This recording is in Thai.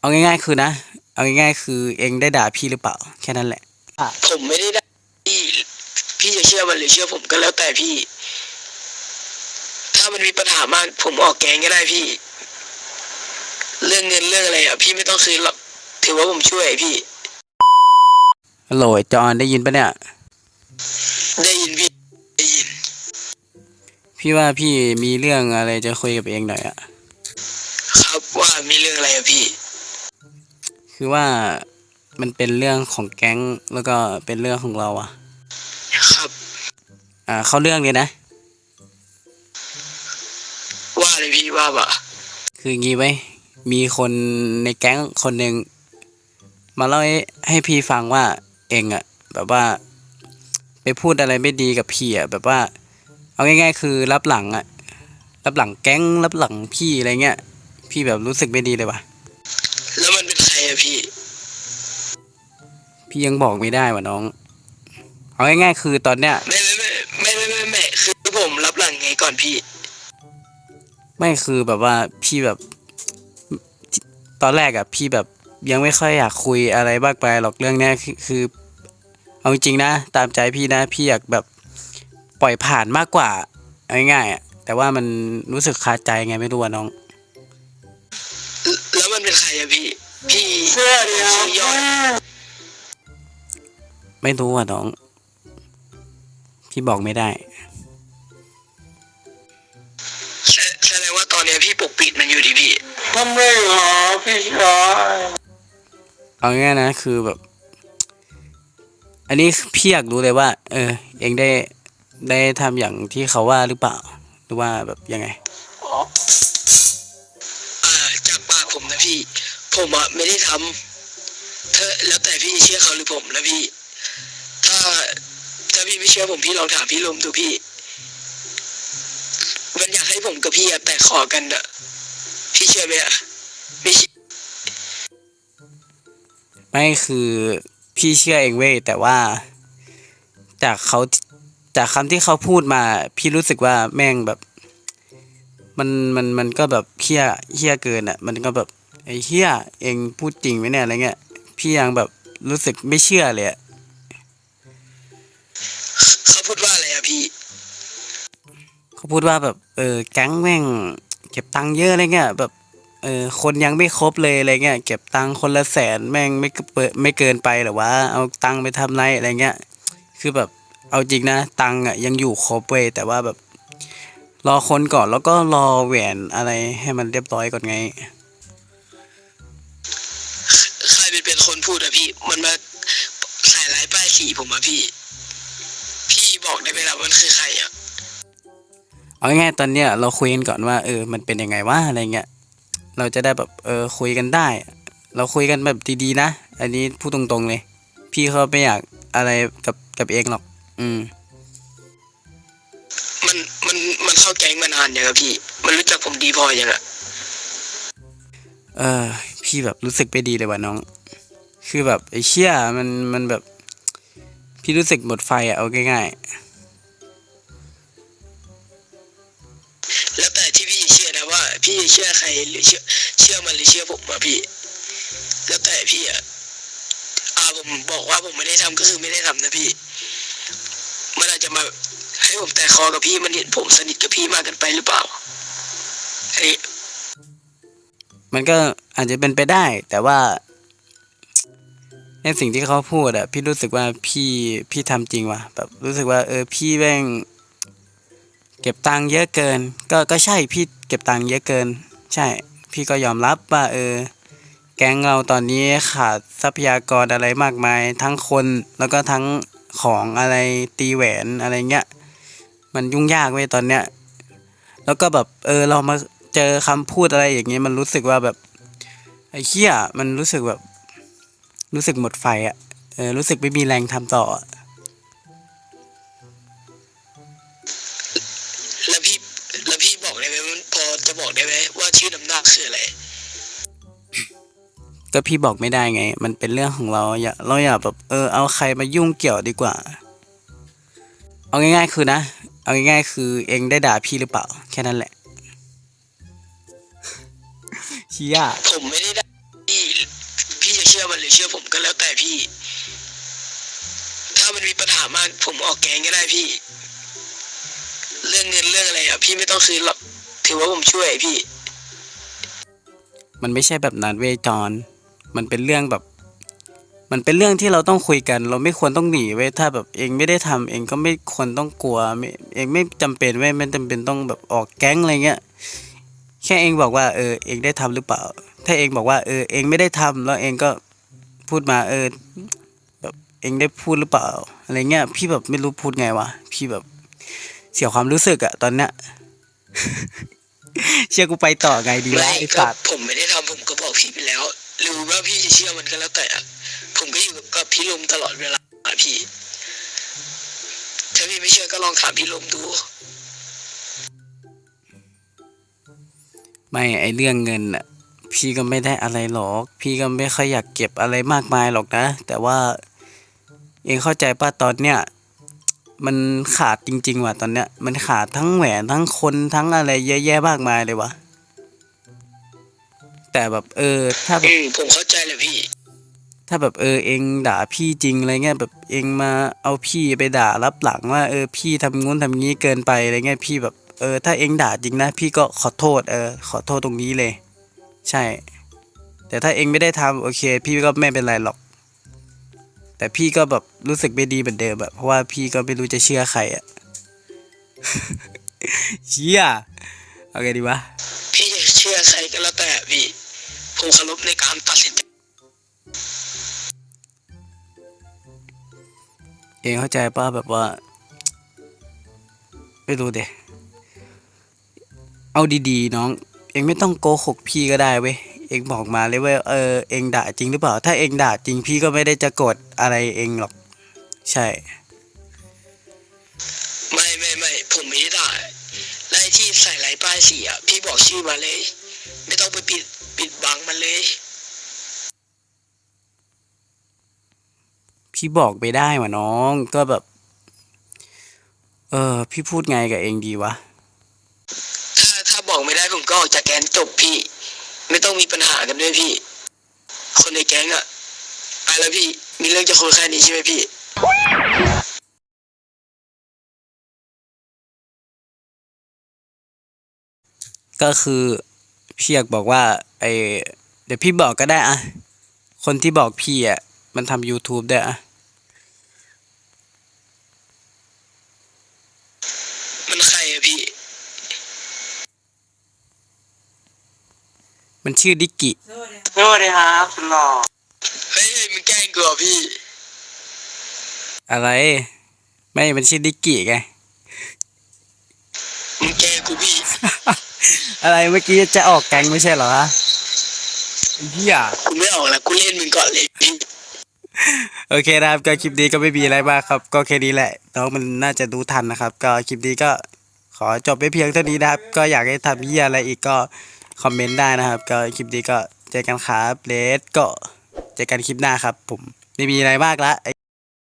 เอาง่าย ๆ คือนะ เอาง่ายๆ คือเองได้ด่าพี่หรือเปล่า แค่นั้นแหละ ผมไม่ได้ได้พี่พี่จะเชื่อมันหรือเชื่อผมก็แล้วแต่พี่ ถ้ามันมีปัญหามากผมออกแกงก็ได้พี่ เรื่องเงินเรื่องอะไรอะพี่ไม่ต้องคืนหรอกถือว่าผมช่วยพี่ฮัลโหลไอ้จอนได้ยินปะเนี่ย ได้ยินพี่ได้ยิน พี่ว่าพี่มีเรื่องอะไรจะคุยกับเองหน่อยอะครับว่ามีเรื่องอะไรอะพี่ คือว่ามันเป็นเรื่องของแก๊งแล้วก็เป็นเรื่องของเราอะครับ อ่า เข้าเรื่องเลยนะ ว่าเลยพี่ว่าบ่ะคืองี้ไว้ยมีคนในแก๊งคนหนึ่งมาเล่าให้ให้พี่ฟังว่าเองอะแบบว่า ไปพูดอะไรไม่ดีกับพี่อะแบบว่า เอาง่าย ๆ คือรับหลังอะรับหลังแก๊งรับหลังพี่อะไรเงี้ยพี่แบบรู้สึกไม่ดีเลยว่ะ แล้วมันเป็นใคร อะพี่ พี่ยังบอกไม่ได้ว่ะน้อง เอาง่ายๆคือตอนเนี้ยไม่ไม่ไม่ไม่ไม่ไม่ไม่คือผมรับหลังไงก่อนพี่ ไม่คือแบบว่าพี่แบบ ตอนแรกอะพี่แบบยังไม่ค่อยอยากคุยอะไรมากไปหรอกเรื่องเนี้ยคือคือ เอาจริงๆนะ ตามใจพี่นะ พี่อยากแบบปล่อยผ่านมากกว่าเอาง่ายๆอะแต่ว่ามันรู้สึกคาใจไงไม่รู้อะน้อง แล้วมันเป็นใครอะพี่ พี่เสื้อเดียวชื่อยอดไม่รู้อะน้อง พี่บอกไม่ได้แสแสดงว่าตอนเนี้ยพี่ปกปิดมันอยู่ดิพี่ทำไมเหรอพี่ชายเอาง่ายๆนะคือแบบ อันนี้พี่อยากรู้เลยว่า เออ เองได้ได้ทำอย่างที่เขาว่าหรือเปล่า หรือว่าแบบยังไงอ่าจากปากผมนะพี่ ผมอะไม่ได้ทำเธอแล้วแต่พี่เชื่อเขาหรือผมนะพี่ ถ้าถ้าพี่ไม่เชื่อผมพี่ลองถามพี่ลมดูพี่ มันอยากให้ผมกับพี่อะแตกคอกันอะพี่เชื่อไหมอะไม่ไม่คือพี่เชื่อเองเว้ยแต่ว่า จากเขาจากคำที่เขาพูดมา พี่รู้สึกว่าแม่งแบบ มันมันมันก็แบบเฮี้ยเฮี้ยเกินอะมันก็แบบ ไอ้เฮี้ยเองพูดจริงไหมเนี่ยอะไรเงี้ย พี่ยังแบบรู้สึกไม่เชื่อเลยอะเขาพูดว่าอะไรอะพี่ เขาพูดว่าแบบ เออแก๊งแม่ง เก็บตังค์เยอะอะไรเงี้ยแบบ เออคนยังไม่ครบเลยอะไรเงี้ยเก็บตังค์คนละแสนแม่งไม่เปิดไม่เกินไปหรอวะเอาตังค์ไปทำไรอะไรเงี้ย คือแบบเอาจริงนะ ตังค์อะยังอยู่ครบเว้ยแต่ว่าแบบ รอคนก่อนแล้วก็รอแหวนอะไรให้มันเรียบร้อยก่อนไง เป็นเป็นคนพูดอะพี่ มันมาใส่ร้ายป้ายสีผมอะพี่ พี่บอกได้ไหมล่ะว่ามันคือใครอะเอาง่ายๆตอนเนี้ยเราคุยกันก่อนว่าเออ มันเป็นยังไงวะอะไรเงี้ย เราจะได้แบบเออคุยกันได้ เราคุยกันแบบดีๆนะ อันนี้พูดตรงๆเลย พี่เขาไม่อยากอะไรกับกับเองหรอก อืม มันมันมันเข้าแก๊งมานานยังอะพี่ มันรู้จักผมดีพอยังอะเออ พี่แบบรู้สึกไม่ดีเลยว่ะน้อง คือแบบไอ้เชี่ยมันมันแบบ พี่รู้สึกหมดไฟอะเอาง่ายแล้วแต่ที่พี่เชื่อนะว่า พี่เชื่อใครหรือเชื่อเชื่อมันหรือเชื่อผมอะพี่ แล้วแต่พี่อะอ่าผมบอกว่าผมไม่ได้ทำก็คือไม่ได้ทำนะพี่ มันอาจจะมาให้ผมแต่คอกับพี่มันเห็นผมสนิทกับพี่มากเกันไปหรือเปล่าอันนี้ๆมันก็อาจจะเป็นไปได้ แต่ว่า ในสิ่งที่เขาพูดอะพี่รู้สึกว่าพี่พี่ทำจริงว่ะแบบรู้สึกว่า เออพี่แม่งเก็บตังค์เยอะเกิน ก็ก็ใช่พี่เก็บตังค์เยอะเกิน ใช่ พี่ก็ยอมรับว่า เออ แก๊งเราตอนนี้ขาดทรัพยากรอะไรมากมาย ทั้งคนแล้วก็ทั้งของอะไรตีแหวนอะไรเงี้ยมันยุ่งยากเว้ยตอนเนี้ย แล้วก็แบบเออเรามาเจอคำพูดอะไรอย่างเงี้ยมันรู้สึกว่าแบบไอ้เหี้ยมันรู้สึกแบบ รู้สึกหมดไฟอะเออรู้สึกไม่มีแรงทำต่ออะแล้วพี่แล้วพี่บอกได้ไหมมันพอจะบอกได้ไหมว่าชื่อนำหน้าคืออะไรก็พี่บอกไม่ได้ไง มันเป็นเรื่องของเราอย่าเราอย่าแบบเออเอาใครมายุ่งเกี่ยวดีกว่า เอาง่าย ๆ คือนะ เอาง่ายๆ คือเองได้ด่าพี่หรือเปล่า แค่นั้นแหละเชี่ยผมไม่ได้ได้พี่เชื่อมันหรือเชื่อผมก็แล้วแต่พี่ ถ้ามันมีปัญหามากผมออกแกงก็ได้พี่ เรื่องเงินเรื่องอะไรอะพี่ไม่ต้องคืนหรอกถือว่าผมช่วยพี่ มันไม่ใช่แบบนั้นเวยจอน มันเป็นเรื่องแบบ มันเป็นเรื่องที่เราต้องคุยกัน เราไม่ควรต้องหนีเว้ยถ้าแบบเองไม่ได้ทำเองก็ไม่ควรต้องกลัวไม่เองไม่จำเป็นเว้ยไม่จำเป็นต้องแบบออกแก๊งอะไรเงี้ยแค่เองบอกว่าเออเองได้ทำหรือเปล่า ถ้าเองบอกว่าเออเองไม่ได้ทำแล้วเองก็ พูดมาเออแบบเองได้พูดหรือเปล่า อะไรเงี้ย พี่แบบไม่รู้พูดไงวะพี่แบบเสียความรู้สึกอะตอนเนี้ยเชื่อกูไปต่อไงดีวะไม่ไอ้ก็สัตว์ผมไม่ได้ทำผมก็บอกพี่ไปแล้ว หรือว่าพี่จะเชื่อมันก็แล้วแต่อะผมก็อยู่กับพี่ลมตลอดเวลาอะพี่ ถ้าพี่ไม่เชื่อก็ลองถามพี่ลมดู ไม่ไอเรื่องเงินอะ พี่ก็ไม่ได้อะไรหรอก พี่ก็ไม่ค่อยอยากเก็บอะไรมากมายหรอกนะ แต่ว่า เองเข้าใจป่ะตอนเนี้ยมันขาดจริง ๆ ว่ะตอนเนี้ยมันขาดทั้งแหวนทั้งคนทั้งอะไรเยอะแยะมากมายเลยวะแต่แบบเออ ถ้าแบอืบมผมเข้าใจแหละพี่ ถ้าแบบเออเองด่าพี่จริงอะไรเงี้ยแบบเองมาเอาพี่ไปด่ารับหลังว่าเออพี่ทำงู้นทำงี้เกินไปอะไรเงี้ยพี่แบบเออถ้าเองด่าจริงนะ พี่ก็ขอโทษเออขอโทษตรงนี้เลย ใช่ แต่ถ้าเองไม่ได้ทำโอเค พี่ก็ไม่เป็นไรหรอก แต่พี่ก็แบบรู้สึกไม่ดีเหมือนเดิมแบบเพราะว่าพี่ก็ไม่รู้จะเชื่อใครอะเชี่ยเอาไงดีวะพี่จะเชื่อใครก็แล้วแต่พี่ผมเคารพในการตัดสินใจเองเข้าใจป่ะแบบว่า ไม่รู้เดะเอาดีๆน้อง เองไม่ต้องโกหกพี่ก็ได้เว้ยเองบอกมาเลยว่าเออเองด่าจริงหรือเปล่า ถ้าเองด่าจริงพี่ก็ไม่ได้จะกดอะไรเองหรอก ใช่ ไม่ไม่ไม่ผมไม่ได้ด่าและไอ้ที่ใส่ลายป้ายสีอะพี่บอกชื่อมาเลย ไม่ต้องไปปิดปิดบังมันเลย พี่บอกไปได้วะน้องก็แบบ เออพี่พูดไงกับเองดีวะถ้าถ้า บอกไม่ได้ผมก็ออกจากแก๊งจบพี่ ไม่ต้องมีปัญหากันด้วยพี่ คนในแก๊งอะอะแล้วพี่ มีเรื่องจะคุยแค่นี้ใช่ไหมพี่ก็คือพี่อยากบอกว่าไอเดี๋ยวพี่บอกก็ได้อะคนที่บอกพี่อะมันทำ YouTube ได้วยอะ มันใครอะพี่ มันชื่อดิกกิ สวัสดีครับคุณหล่อเฮ้ยเฮ้ยมึงแกล้งกูเหรอพี่อะไร ไม่มันชื่อดิกกิไง มึงแกล้งกูพี่อะไรเมื่อกี้จะออกแก๊งไม่ใช่เหรอฮะไอ้เฮียกูไม่ออกแล้วกูเล่นมึงก่อนเลยพี่โอเคนะครับก็คลิปนี้ก็ไม่มีอะไรมากครับ ก็แค่นี้แหละน้องมันน่าจะดูทันนะครับ ก็คลิปนี้ก็ขอจบไปเพียงเท่านี้นะครับ ก็อยากให้ทำเฮียอะไรอีกก็ คอมเมนต์ได้นะครับ ก็คลิปนี้ก็เจอกันครับเลสก็เจอกันคลิปหน้าครับ ผมไม่มีอะไรมากละ